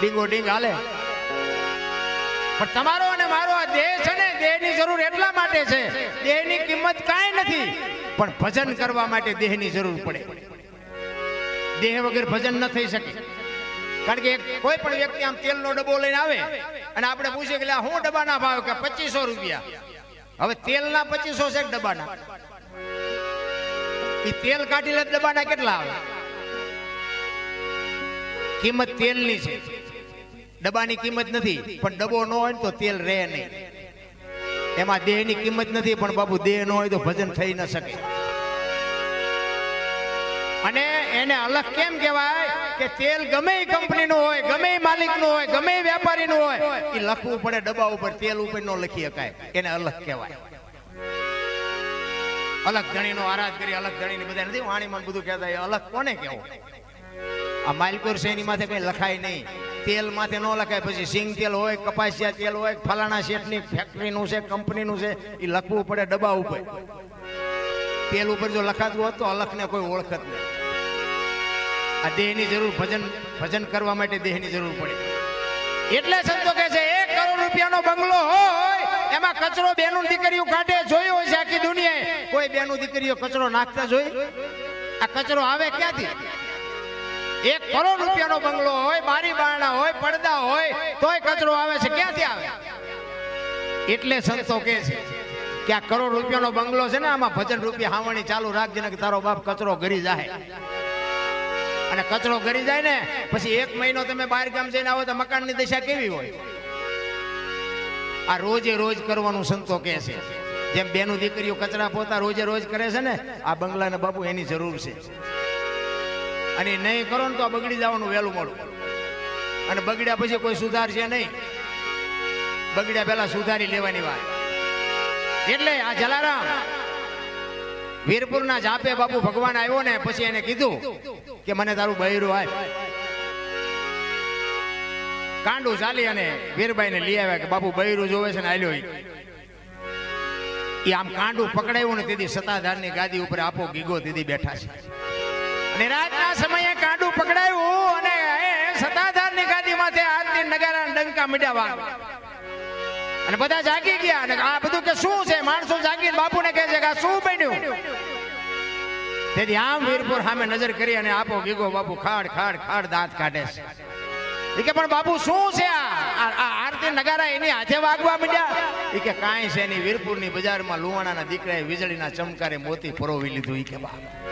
ડીંગો ડીંગ હાલે. પણ તમારો અને મારો આ દેહ છે ને, દેહની જરૂર એટલા માટે છે, દેહની કિંમત કાંઈ નથી, પણ ભજન કરવા માટે દેહની જરૂર પડે. દેહ વગર ભજન ન થઈ શકે. કારણ કે કોઈ પણ વ્યક્તિ આમ તેલનો ડબ્બો લઈને આવે અને આપણે પૂછીએ કે હું ડબ્બાના ભાવ કે પચીસો રૂપિયા? હવે તેલના પચીસો છે ડબ્બાના? એ તેલ કાઢી લે ડબ્બાના કેટલા આવે? કિંમત તેલની છે. ડબ્બાની કિંમત નથી, પણ ડબ્બો ન હોય ને તો તેલ રહે નહીં. એમાં દેહની કિંમત નથી, પણ બાબુ દેહ ન હોય તો ભજન થઈ ન શકે. અને એને અલગ કેમ કહેવાય કે તેલ ગમે એ કંપનીનું હોય, ગમે એ માલિકનું હોય, ગમે એ વેપારીનું હોય એ લખવું પડે ડબ્બા ઉપર, તેલ ઉપર ન લખી શકાય. એને અલગ કહેવાય. અલગ ધણીનો આરાધ કરી અલગ ધણીને બધા નથી વાણીમાં બધું કહેતા અલગ કોને કહેવું? આ માલપુર શેની માથે કઈ લખાય નહીં. તેલ માથે ન લખાય, પછી સિંગ તેલ હોય, કપાસિયા તેલ હોય, ફલાણા શેઠની ફેક્ટરીનું છે કંપનીનું છે, એ લખવું પડે ડબ્બા ઉપર. તેલ ઉપર જો લખાતું હોત તો અલખને કોઈ ઓળખત નહીં. આ દેહની જરૂર ભજન ભજન કરવા માટે દેહની જરૂર પડે. એટલે સંતો કહે છે, એક કરોડ રૂપિયાનો બંગલો હોય, એમાં કચરો બેનું દીકરીઓ કાઢે, જોયું હોય છે આખી દુનિયાએ. કોઈ બેનું દીકરીઓ કચરો નાખતા જોઈ? આ કચરો આવે ક્યાંથી? એક કરોડ રૂપિયાનો બંગલો હોય, બારી બારણા હોય, પડદા હોય, તોય કચરો આવે છે. ક્યાંથી આવે? એટલે સંતો કહે છે કે આ કરોડ રૂપિયાનો બંગલો છે ને, આમાં ભજન રૂપિયા હાવણી ચાલુ રાખજે ને કે તારો બાપ કચરો ઘરી જાય અને કચરો ઘરી જાય ને, પછી એક મહિનો તમે બહાર ગામ જઈને આવો તો મકાનની દશા કેવી હોય? આ રોજે રોજ કરવાનું સંતો કહે છે. જેમ બેનું દીકરીઓ કચરા પોતા રોજે રોજ કરે છે ને, આ બંગલાને બાપુ એની જરૂર છે. અને નહીં કરો ને તો આ બગડી જવાનું વહેલું મોડું. અને બગડ્યા પછી કોઈ સુધારશે નહીં. બગડ્યા પહેલા સુધારી લેવાની વાત. એટલે આ જલારામ, વીરપુરના જાપે બાપુ ભગવાન આવ્યો ને પછી એને કીધું કે મને તારું બૈરું આપ. કાંડું ચાલી અને વીરભાઈ ને લઈ આવ્યા કે બાપુ બૈરું જોવે છે ને આલ્યો. ઈ. આમ કાંડું પકડાયું ને તેથી સત્તાધારની ગાદી ઉપર આપો ગીગો દીદી બેઠા છે. અને રાતના સમયે કાંડું પકડાયું અને સત્તાધારની ગાદી માથે આરતી નગારા ડંકા મીડાવા અને બધા જાગી ગયા અને આ બધું કે શું છે? માણસો જાગીને બાપુને કહે છે કે શું બન્યું? તેથી આમ વીરપુર સામે નજર કરી અને આપો ગીગો બાપુ ખાડ ખાડ ખાડ દાંત કાઢે છે. એ કે, પણ બાપુ શું છે આ? આ- આરતી નગારા એની હાથે વાગવા માંડ્યા? એ કે, કાંઈ છે નહીં. વીરપુરની બજારમાં લુવાણાના દીકરાએ વીજળીના ચમકારે મોતી પરોવી લીધું. એ કે, બાપ.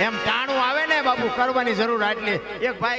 એમ ટાણું આવે ને બાપુ કરવાની જરૂર આટલી. એક ભાઈ